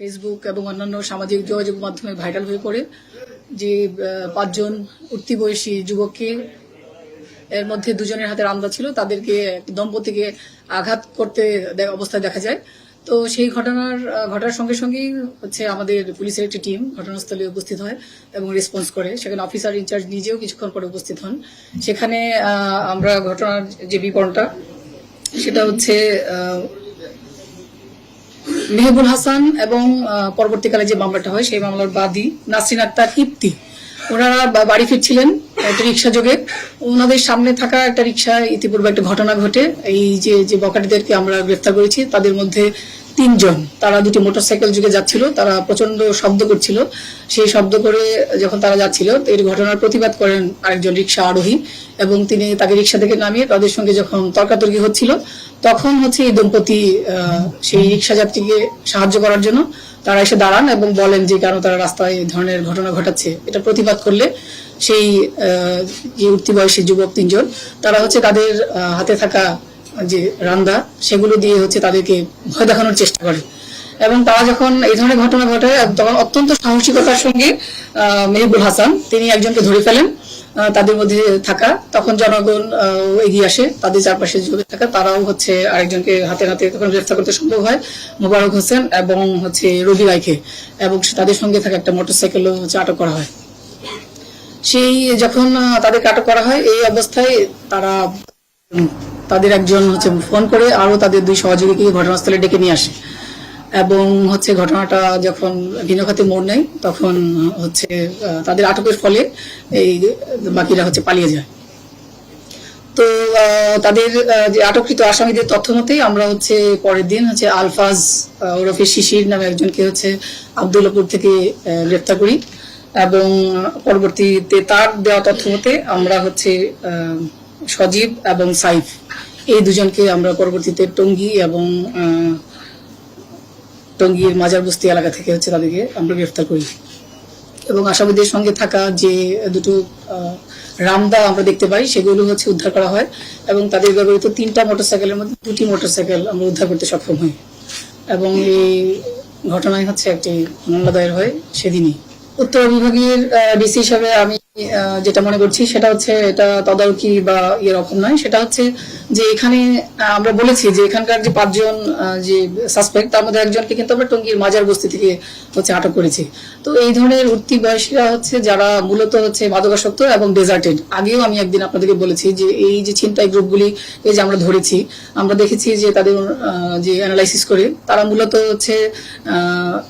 Facebook এবং অন্যান্য সামাজিক যোগাযোগ মাধ্যমে ভাইরাল হয়ে পড়ে যে পাঁচজন উঠতি বয়সী যুবককে এর মধ্যে দুজনের হাতে রামদা ছিল, তাদেরকে দম্পতিকে আঘাত করতে অবস্থায় দেখা যায়। তো সেই ঘটনার ঘটার সঙ্গে সঙ্গেই হচ্ছে আমাদের পুলিশের একটি টিম ঘটনাস্থলে উপস্থিত হয় এবং রেসপন্স করে। সেখানে অফিসার ইনচার্জ নিজেও কিছুক্ষণ পরে উপস্থিত হন। সেখানে আমরা ঘটনার যে বিবরণটা, সেটা হচ্ছে মেহবুল হাসান এবং পরবর্তীকালে যে মামলাটা হয়, সেই মামলার বাদী নাসরিন আক্তার ইপ্তি ওনারা বাড়ি ফিরছিলেন, একটা রিক্সা যোগে। ওনাদের সামনে থাকা একটা রিক্সা ইতিপূর্বে একটা ঘটনা ঘটে। এই যে যে বকাটিদেরকে আমরা গ্রেফতার করেছি, তাদের মধ্যে তিনজন। তারা দুটি মোটরসাইকেল যুগে যাচ্ছিল, তারা প্রচণ্ড শব্দ করছিল। সেই শব্দ করে যখন তারা যাচ্ছিল এই ঘটনার প্রতিবাদ করেন আরেকজন রিক্সা আরোহী এবং তিনি তাকে রিক্সা থেকে নামিয়ে তাদের সঙ্গে যখন তর্কাতর্কি হচ্ছিল, তখন হচ্ছে এই দম্পতি সেই রিক্সা যাত্রীকে সাহায্য করার জন্য তারা এসে দাঁড়ান এবং বলেন যে কেন তারা রাস্তায় এই ধরনের ঘটনা ঘটাচ্ছে। এটা প্রতিবাদ করলে সেই যে উঠতি বয়সী যুবক তিনজন, তারা হচ্ছে তাদের হাতে থাকা যে রান্দা, সেগুলো দিয়ে হচ্ছে তাদেরকে ভয় দেখানোর চেষ্টা করে। এবং তারা যখন এই ধরনের ঘটনা ঘটে তখন অত্যন্ত সাহসিকতার সঙ্গে মেহবুল হাসান, তিনি একজনকে ধরে ফেলেন তাদের মধ্যে থাকা। তখন জনগণ এগিয়ে আসে, তাদের চারপাশে জুড়ে থাকা। তারাও হচ্ছে আরেকজনকে হাতে হাতে তখন গ্রেফতার করতে সম্ভব হয়, মোবারক হোসেন এবং হচ্ছে রবি রায়কে। এবং তাদের সঙ্গে থাকা একটা মোটরসাইকেলও হচ্ছে আটক করা হয়। সেই যখন তাদেরকে আটক করা হয়, এই অবস্থায় তারা তাদের একজন হচ্ছে ফোন করে আরও তাদের দুই সহযোগীকে ঘটনাস্থলে ডেকে নিয়ে আসে। এবং হচ্ছে ঘটনাটা যখন ভিন্ন খাতে মোড় নেয়, তখন হচ্ছে তাদের আটকের ফলে এই বাকিরা হচ্ছে পালিয়ে যায়। তো তাদের যে আটককৃত আসামিদের তথ্য মতেই আমরা হচ্ছে পরের দিন হচ্ছে আলফাজ ওরফে শিশির নামে একজনকে হচ্ছে আবদুল্লাপুর থেকে গ্রেপ্তার করি। এবং পরবর্তীতে তার দেওয়া তথ্য মতে আমরা হচ্ছে সজীব এবং সাইফ। এই দুজনকে আমরা পরবর্তীতে টঙ্গী এবং টঙ্গীর মাজার বস্তি এলাকা থেকে হচ্ছে তাদেরকে আমরা গ্রেফতার করি। এবং আসামিদের সঙ্গে থাকা যে দুটো রামদা আমরা দেখতে পাই, সেগুলো হচ্ছে উদ্ধার করা হয় এবং তাদের ব্যবহৃত তিনটা মোটরসাইকেলের মধ্যে দুটি মোটরসাইকেল আমরা উদ্ধার করতে সক্ষম হই। এবং এই ঘটনায় হচ্ছে একটি মামলা দায়ের হয় সেদিনই। উত্তর বিভাগের ডিসি হিসাবে আমি যেটা মনে করছি সেটা হচ্ছে এটা তদারকি বা ইয়ে রকম নয়। সেটা হচ্ছে যে এখানে আমরা বলেছি যে এখানকার যে পাঁচজন যে সাসপেক্ট তার মধ্যে একজনকে কিন্তু আমরা টঙ্গীর মাজার বস্তি থেকে হচ্ছে আটক করেছি। তো এই ধরনের উঠতি বয়সীরা হচ্ছে যারা মূলত হচ্ছে মাদকাসক্ত এবং ডেজার্টেড আগেও আমি একদিন আপনাদেরকে বলেছি যে এই যে ছিনতাই গ্রুপগুলি, এই যে আমরা ধরেছি, আমরা দেখেছি যে তাদের যে অ্যানালাইসিস করে তারা মূলত হচ্ছে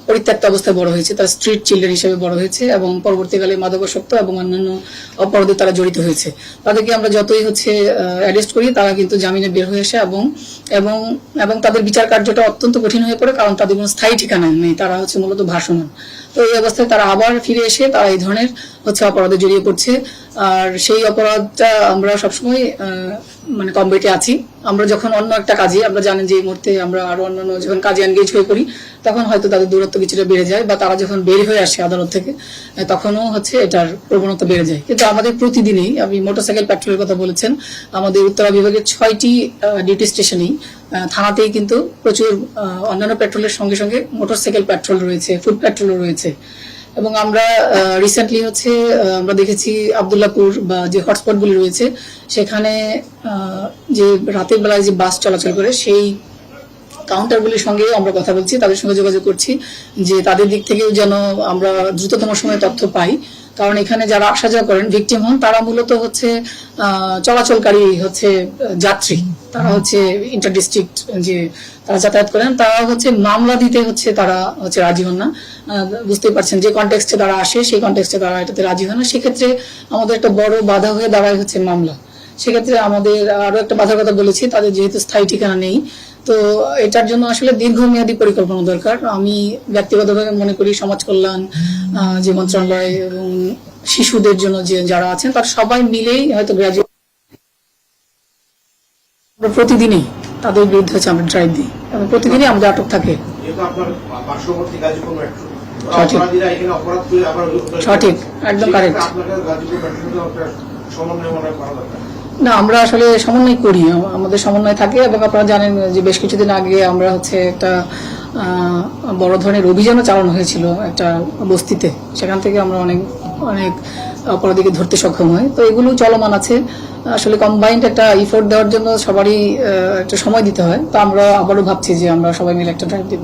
পরিত্যক্ত অবস্থায় বড় হয়েছে, তারা স্ট্রিট চিলড্রেন হিসেবে বড় হয়েছে এবং পরবর্তীকালে মাদকাসক্ত এবং অন্যান্য অপরাধে তারা জড়িত হয়েছে। তাদেরকে আমরা যতই হচ্ছে অ্যারেস্ট করি, তারা কিন্তু জামিনে বের হয়ে আসে এবং এবং এবং তাদের বিচার কার্যটা অত্যন্ত কঠিন হয়ে পড়ে কারণ তাদের কোনো স্থায়ী ঠিকানা নেই। তারা হচ্ছে মূলত ভাষমান তো এই অবস্থায় তারা আবার ফিরে এসে তারা এই ধরনের হচ্ছে অপরাধে জড়িয়ে পড়ছে। আর সেই অপরাধটা আমরা সবসময় মানে কমবেটে আছি। আমরা যখন অন্য একটা কাজে, আমরা জানেন যে এই মুহূর্তে আমরা আরও অন্যান্য যখন কাজে এনগেজ হয়ে পড়ি, তখন হয়তো তাদের দূরত্ব কিছুটা বেড়ে যায় বা তারা যখন বের হয়ে আসে আদালত থেকে তখনও হচ্ছে এটার প্রবণতা বেড়ে যায়। কিন্তু আমাদের প্রতিদিনই, আপনি মোটরসাইকেল পেট্রোলের কথা বলেছেন, আমাদের উত্তরা বিভাগের ছয়টি ডিউটি স্টেশনেই থানাতেই কিন্তু প্রচুর অন্যান্য পেট্রোলের সঙ্গে সঙ্গে মোটরসাইকেল পেট্রোল রয়েছে, ফুড পেট্রোলও রয়েছে। এবং আমরা রিসেন্টলি হচ্ছে আমরা দেখেছি আবদুল্লাপুর বা যে হটস্পটগুলি রয়েছে, সেখানে যে রাতের বেলায় যে বাস চলাচল করে, সেই কাউন্টারগুলির সঙ্গে আমরা কথা বলছি, তাদের সঙ্গে যোগাযোগ করছি যে তাদের দিক থেকেও যেন আমরা দ্রুততম সময়ে তথ্য পাই। কারণ এখানে যারা আসা যাওয়া করেন ভিকটিম হন, তারা মূলত হচ্ছে চলাচলকারী হচ্ছে যাত্রী। তারা হচ্ছে ইন্টার ডিস্ট্রিক্ট যে তারা যাতায়াত করেন, তারা হচ্ছে মামলা দিতে হচ্ছে তারা হচ্ছে রাজি হন না। বুঝতেই পারছেন, যে কনটেক্সটে তারা আসে, সেই কনটেক্সটে তারা এটাতে রাজি হন না। সেক্ষেত্রে আমাদের একটা বড় বাধা হয়ে দাঁড়ায় হচ্ছে মামলা। সেক্ষেত্রে আমাদের আরও একটা বাধার কথা বলেছি, তাদের যেহেতু স্থায়ী ঠিকানা নেই। তো এটার জন্য আসলে দীর্ঘমেয়াদী পরিকল্পনা দরকার। আমি ব্যক্তিগতভাবে মনে করি সমাজ কল্যাণ যে মন্ত্রণালয় এবং শিশুদের জন্য যে যারা আছেন, তার সবাই মিলেই হয়তো গ্রাজুয়েট প্রতিদিনই তাদের বিরুদ্ধে হচ্ছে আমরা ড্রাইভ দিই এবং প্রতিদিনই আমাদের আটক থাকে সঠিক। একদম correct। আপনাকে গাজীপুর মেট্রোর সাথে আপনার সমন্বয় করা দরকার না আমরা আসলে সমন্বয় করি আমাদের সমন্বয় থাকে এবং আপনারা জানেন যে বেশ কিছুদিন আগে আমরা হচ্ছে একটা বড় ধরনের অভিযানও চালানো হয়েছিল একটা বস্তিতে সেখান থেকে আমরা অনেক অনেক অপরাধীকে ধরতে সক্ষম হই তো এগুলো চলমান আছে। আসলে কম্বাইন্ড একটা ইফোর্ট দেওয়ার জন্য সবারই একটা সময় দিতে হয়। তো আমরা আবারও ভাবছি যে আমরা সবাই মিলে একটা ড্রাইভ দিব।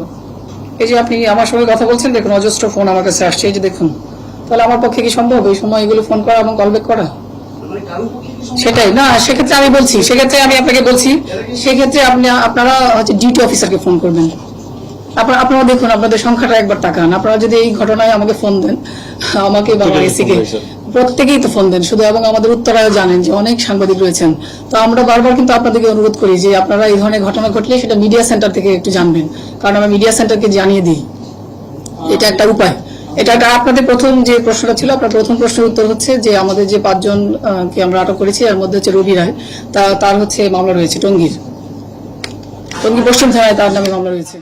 এই যে আপনি আমার সঙ্গে কথা বলছেন, দেখুন, অজস্র ফোন আমার কাছে আসছে। এই যে দেখুন, তাহলে আমার পক্ষে কি সম্ভব? এই সময় এগুলো ফোন করা এবং কল ব্যাক করা? সেটাই। না, সেক্ষেত্রে আমি বলছি, সেক্ষেত্রে আমি আপনাকে বলছি, সেক্ষেত্রে আপনি, আপনারা হচ্ছে ডিউটি অফিসারকে ফোন করবেন। আপনারা আপনারা দেখুন আপনাদের সংখ্যাটা একবার তাকান। আপনারা যদি এই ঘটনায় আমাকে ফোন দেন আমাকে বা আমার এসিকে প্রত্যেকেই তো ফোন দেন শুধু এবং আমাদের উত্তরায় জানেন যে অনেক সাংবাদিক রয়েছেন। তো আমরা বারবার কিন্তু আপনাদেরকে অনুরোধ করি যে আপনারা এই ধরনের ঘটনা ঘটলে সেটা মিডিয়া সেন্টার থেকে একটু জানবেন। কারণ আমরা মিডিয়া সেন্টারকে জানিয়ে দিই। এটা একটা উপায়। এটা একটা আপনাদের প্রথম যে প্রশ্নটা ছিল আপনার প্রথম প্রশ্নের উত্তর হচ্ছে যে আমাদের যে পাঁচজন কে আমরা আটক করেছি এর মধ্যে হচ্ছে রবি রায় তা তার হচ্ছে মামলা রয়েছে টঙ্গীর। টঙ্গী পশ্চিম থানায় তার নামে মামলা রয়েছে।